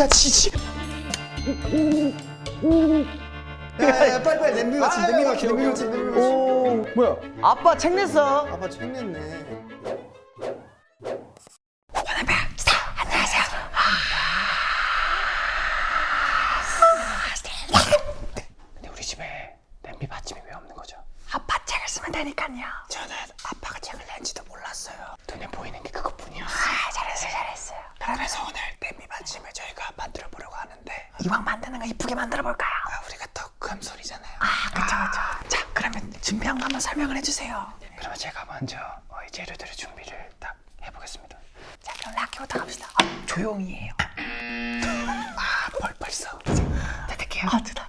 야 지지. 야야 빨리 빨리 냄비 맞춤 냄비 맞춤 냄비 맞춤 냄비 맞춤. 오 뭐야? 아빠 책 냈어. 아빠 책 냈네. 근데 우리 집에 냄비 받침이 왜 없는 거죠? 아빠 책을 쓰면 되니까요. 저는 아빠 가 책을 낸지도 몰랐어요. 눈에 보이는 게 그것뿐이었어요. 아, 잘했어요, 잘했어요. 그래서 오늘 냄비 받침을 저희가 만들어 보려고 하는데 이왕 만드는 거 이쁘게 만들어 볼까요? 아, 우리가 더 금손이잖아요. 아, 그쵸, 그쵸. 자, 그러면 준비한 거 한번 설명을 해주세요. 그러면 제가 먼저 어, 이 재료들의 준비를 딱 해보겠습니다. 자, 그럼 라키부터 갑시다. 아, 조용히 해요. 아, 벌, 벌써. 뜯을게요. 아, 뜯어.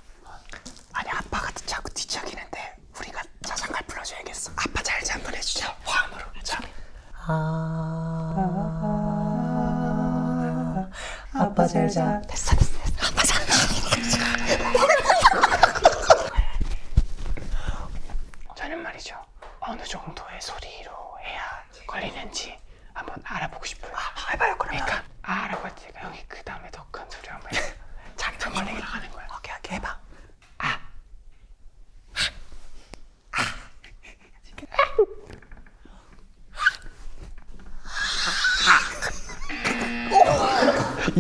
아빠 잘 자. 됐어, 됐어, 됐어. 아빠 잘 저는 말이죠. 어느 정도의 소리로 해야 걸리는지 한번 알아보고 싶어요. 해봐요, 그러면. 그러니까 아라고 했지. 형이 그 다음에 더 큰 소리 한번 해. 자기 좀 걸리게 하는 거야. 오케이, 오케이, 해봐.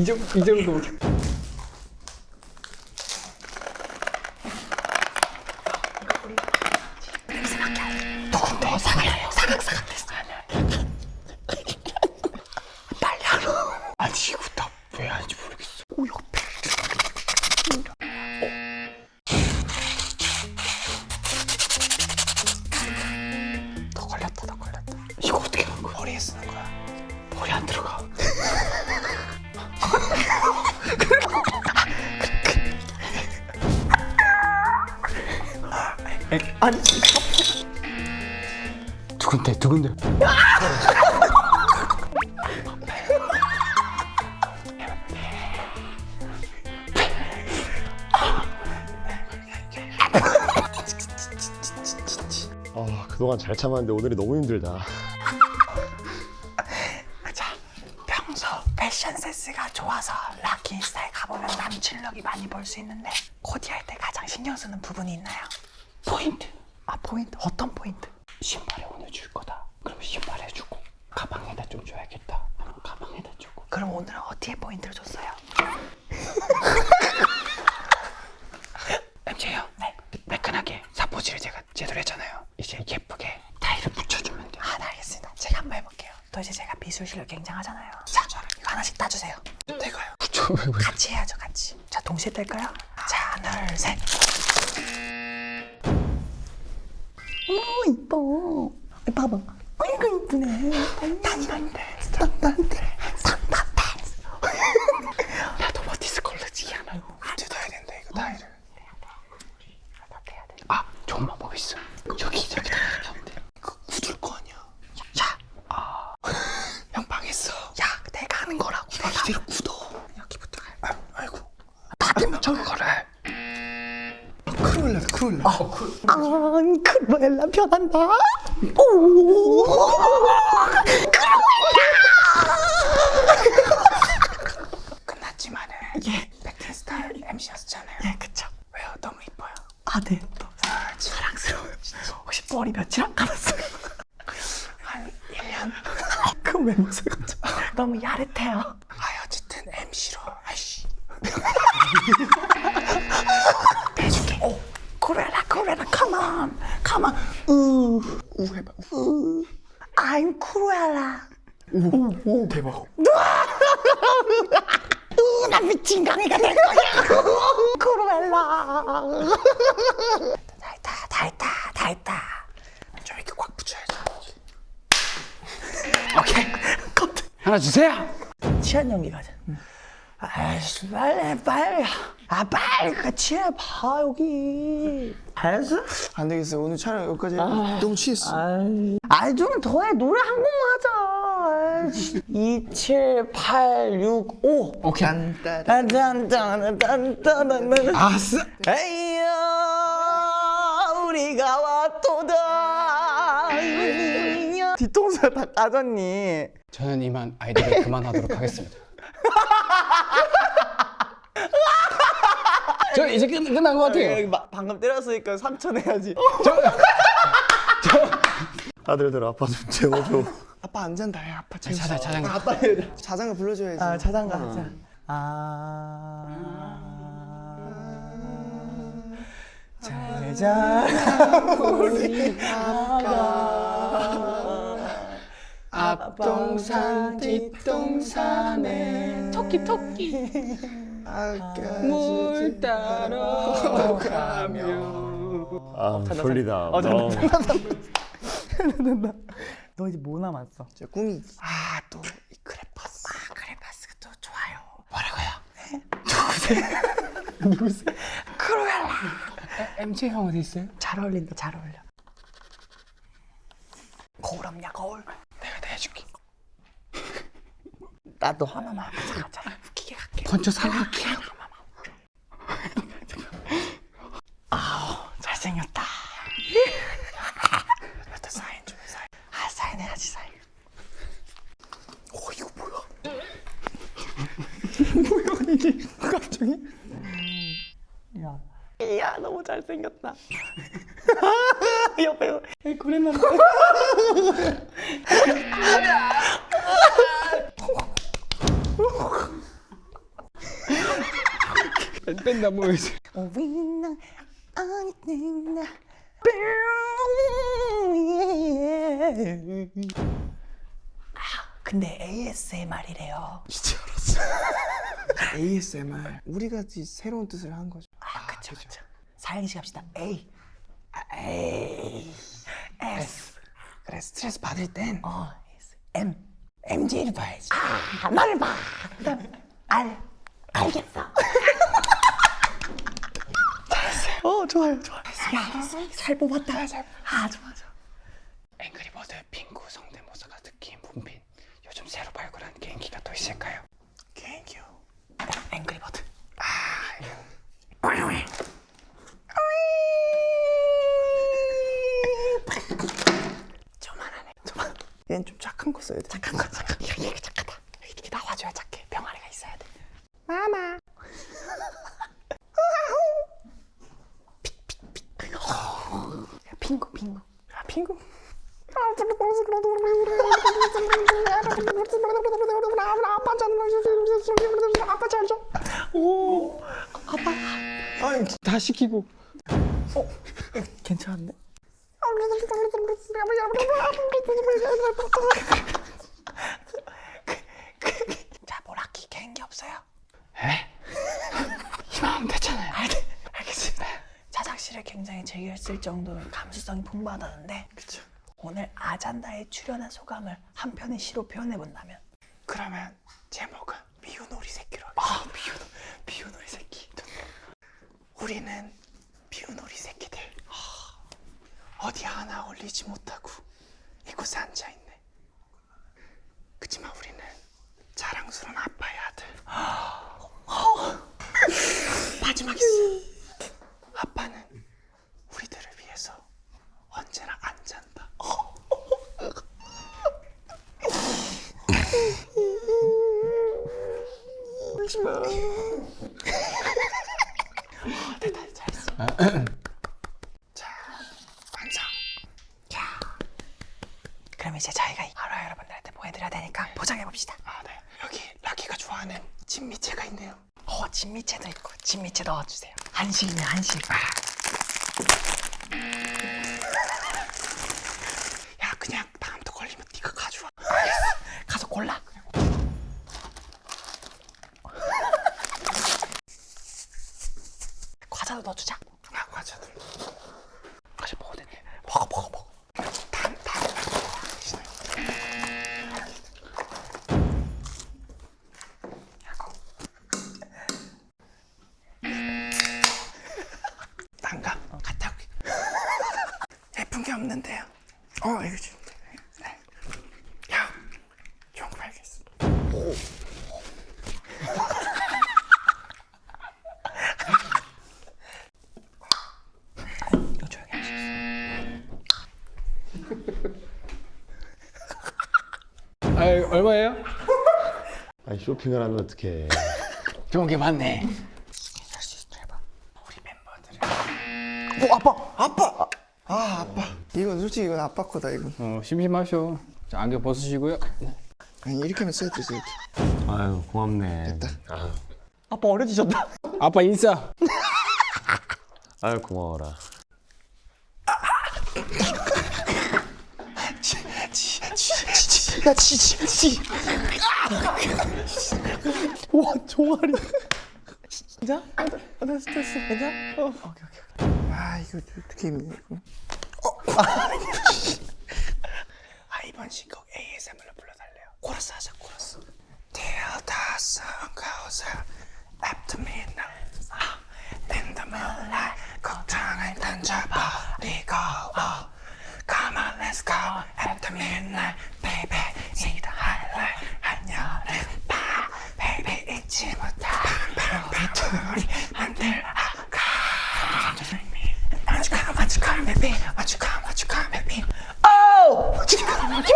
이 정도 이 정도. 누군데? 사각이에요. 사각 사각 됐어. 아니, 누군데 누군데? 아 그동안 잘 참았는데 오늘이 너무 힘들다. 자, 평소 패션 센스가 좋아서 락키 인스타에 가보면 남친력이 많이 볼수 있는데 코디할 때 가장 신경 쓰는 부분이 있나요? 포인트. 아, 포인트. 어떤 포인트? 신발에 오늘 줄 거다. 그럼 신발에 주고 가방에다 좀 줘야겠다. 그럼 가방에다 주고. 그럼 오늘은 어디에 포인트를 줬어요? MJ요. 네. 매끈하게 사포질을 제가 제대로 했잖아요. 이제 예쁘게 타일을 붙여주면 돼요. 아, 네, 알겠습니다. 제가 한번 해볼게요. 또 이제 제가 미술 실력 굉장하잖아요. 자, 이거 하나씩 따주세요. 내가요. 같이 해야죠, 같이. 자, 동시에 뗄까요? 자, 하나, 둘, 셋. 어머, 이뻐. 봐봐. 아이고, 이쁘네. 단단데. 단단데. 단단데. 나도 뭐 디스컬러지 않아요. 뜯어야 된다 이거. 해야 돼. 아 좋은 방법 있어. 여기 저기다 이렇게 하면 돼. 그 굳을 거 아니야. 자, 형 망했어. 야, 내가 하는 거라고. 내가. 이대로 굳어. 여기부터 가. 아, 아이고. 다들 저거를. 크롤라 아, 크루엘라 변한다. 오. 끝났지만은 예. 백텐스타일 MC였잖아요. 예, 그쵸. 왜요? 너무 이뻐요. 아, 네. 또 사랑스러워요. 혹시 머리 며칠 안 감았어요? 한 1년. 그럼 왜 무서워져? 너무 야릇해요. 아 어쨌든 MC로. 아이씨. 해줄게. 오, 코레라, 코레라, come on, come on. 우, 우 해봐. 우. I'm Cruella. 오, 우, 나 미친 강이가 될 거야. 크루엘라. 다 했다, 다 했다, 다 했다. 좀 이렇게 꽉 붙여야지. 오케이. 컷. 하나 주세요. 치안 연기 가 자. 아이씨, 빨리, 빨리. 아, 빨리 그 치안 봐, 여기. 알았어? 안 되겠어 오늘 촬영 여기까지. 너무 취했어. 아이, 좀 더 해. 노래 한 곡만 하자. 아이씨. 2, 7, 8, 6, 5. 오케이. 딴딴딴딴딴딴. 아싸. 에이야, 우리가 왔도다. 뒤통수가 다 까졌니? 저는 이만 아이디를 그만하도록 하겠습니다. 저 이제 끝, 끝난 것 같아요. 여기 마- 방금 때렸으니까 상처 내야지. 아들들 아빠 좀 재워줘. 아빠 안 잔다. 야, 아빠 재밌어. 자자 자장. 아빠 자장가 불러줘야지. 아 자장가 하자. 아. 잘자 우리 앞동산 뒷동산에 토끼 토끼 물 따러 가며 아 졸리다. 어, 어, 너 이제 뭐 남았어? 저 꿈이 아또 크레파스. 아, 크레파스가 또 좋아요. MJ 형 어디 있어요? 잘 어울린다, 잘 어울려. 거울 없냐, 거울? 내가 내줄게. 나도 하나만 가자, 가자. 웃기게 갈게. 건져 사랑할게. 잘생겼다. 일단 사인 좀 해, 사인. 아, 사인해야지, 사인. 어 이거 뭐야? 야. 야 너무 잘생겼다. 옆에 구레난 뺀다 뭐 이제. 위나 아니나 근데 ASMR이래요. ASMR. 우리가 이 새로운 뜻을 한 거죠. 아, 그쵸, 그쵸. 사행시 갑시다. A. 아, A. S. 그래 스트레스 받을 땐 어, S. M. MJ를 봐야지. 아, 너를 봐. 그다음 R. 알겠어. 어 좋아요 좋아. 야, 잘 뽑았다. 아, 좋아, 좋아. 앵그리버드 핑구 성대모사가 느낀 분빈. 요즘 새로 발굴한 개인기가 또 있을까요? 앵그리버드. 저만하네. 저만. 얘는 좀 착한 거 써야 돼. 착한 거, 착한 거. 이게 착하다. 이렇게 나와줘야 착해. 병아리가 있어야 돼. 마마. 핑구, 핑구. 아 핑구. 아빠 잘 줘. 오. 아니 다 시키고. 괜찮은데? 자, 모라키 개인기 없어요? 에? 이만 됐잖아요. 알, 네, 알겠습니다. 자작시를 굉장히 즐겼을 정도로 감수성이 풍부하다는데 그쵸. 오늘 아잔다에 출연한 소감을 한 편의 시로 표현해 본다면 그러면 제목은 미운 우리 새끼로. 아 미운 미운 우리 새끼 우리는 미운 우리 새끼들. 어디 하나 올리지 못하고 이곳에 앉아 있네. 그치만 우리는 자랑스러운 아들. 마지막 아빠는 우리들을 위해서 언제나 안 잔다. 자, 완성. 그럼 이제 저희가 하루 여러분들한테 보여드려야 되니까 포장해 봅시다. 아, 네. 여기 라키가 좋아하는 진미채가 있네요. 어 진미채도 있고 진미채 넣어주세요. 한식이네 한식. 야, 그냥 다음부터 걸리면 네가 가져와. 가서 골라. 과자도 넣어주자. 아, 과자들. 과자 먹어도 되네. 먹어 먹어 먹어. 다, 다. 난가? 갔다 올게. 예쁜 게 없는데요. 어, 이거 좀. 네. 야, 좋은 거 발견했어. 아 얼마예요? 아니 쇼핑을 하면 어떡해. 좋은 게 많네. 이건 솔직히 이건 아빠 거다 이거. 어 심심하셔. 자, 안경 벗으시고요. 아니 이렇게만 써야 되지 이렇게. 아유 고맙네. 아빠 어려지셨다. 아빠 인싸. 아유 고마워라. 야 지 지 지. 와 종아리. 진짜? 어, 나, 나 스트레스 괜찮아? 어. 오케이 오케이. 아 이거 어떻게 입냐 이거. 어. 아 이번 신곡 ASMR로 불러달래요. 코러스 하자 코러스. Till the after midnight. 아, In the moonlight 걱정을 던져버리고 어. Come on let's go after midnight baby See the highlight 한여름 밤 baby 잊지 못해 우리 하늘 아가 What you you come, baby? What you come, what you come, baby? Oh! What you you come, baby?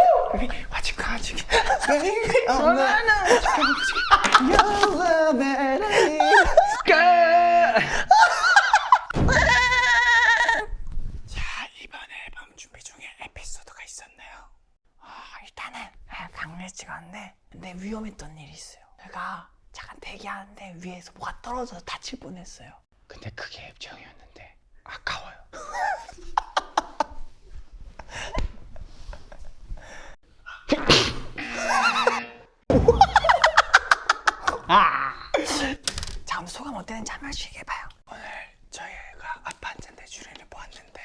What you what you come, baby? Oh, no, no. What you what you come? Your love and 자, 이번 앨범 준비 중에 에피소드가 있었나요? 아, 일단은 아, 강릉에 찍었는데 근데 위험했던 일이 있어요. 제가 잠깐 대기하는데 위에서 뭐가 떨어져서 다칠 뻔했어요. 근데 그게 액정이었는데 아까워요. 자, 오늘 소감 어땠는지 한 말씩 얘기해봐요. 오늘 저희가 아빠 한 잔 대주례를 보았는데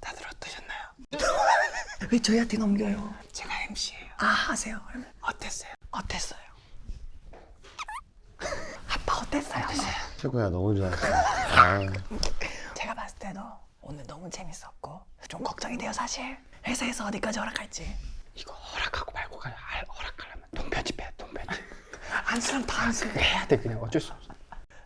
다들 어떠셨나요? 왜 저희한테 넘겨요? 제가 MC예요. 아 하세요. 그러면 어땠어요? 어땠어요? 아빠 어땠어요? 최고야 너무 좋았어. 아, 제가 봤을 때도 오늘 너무 재밌었고 좀 걱정이 돼요 사실. 회사에서 어디까지 허락할지. 이거 허락하고 말고 가 할- 허락하려면 돈 편집해 돈 편집. 안쓰럼 다 안쓰럼. 해야 돼 그냥 어쩔 수 없어.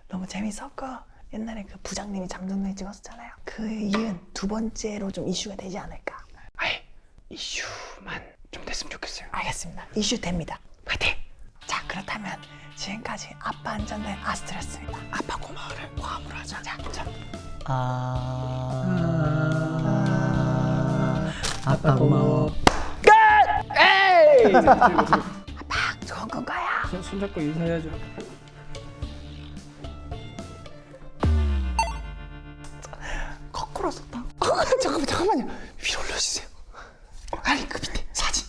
너무 재밌었고 옛날에 그 부장님이 잠정내 찍었었잖아요. 그 이은 두 번째로 좀 이슈가 되지 않을까. 아예 이슈만 좀 됐으면 좋겠어요. 알겠습니다. 이슈 됩니다. 화이팅! 자 그렇다면 지금까지 아빠 안전대 아스트였습니다. 아빠 고마워를 고함으로 하자. 자, 자. 아. 아빠 고마워. 팍 좋은 건가요? 손, 손잡고 인사해야죠. 거꾸로 썼다. 잠깐만 잠깐만요. 위로 올려주세요. 아니 그 밑에 사진.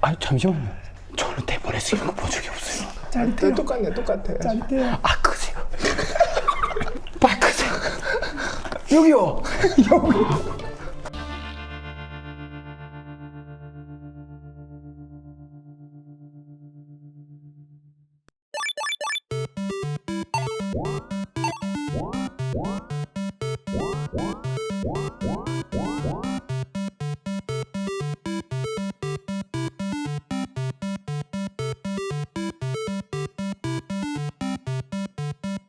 아 잠시만요. 저는 대본에서 이런 거 본 적이 짜릿해요. 똑같네 똑같아. 짜릿해요. 아 크세요. 빨리 크세요. 여기요. 여기.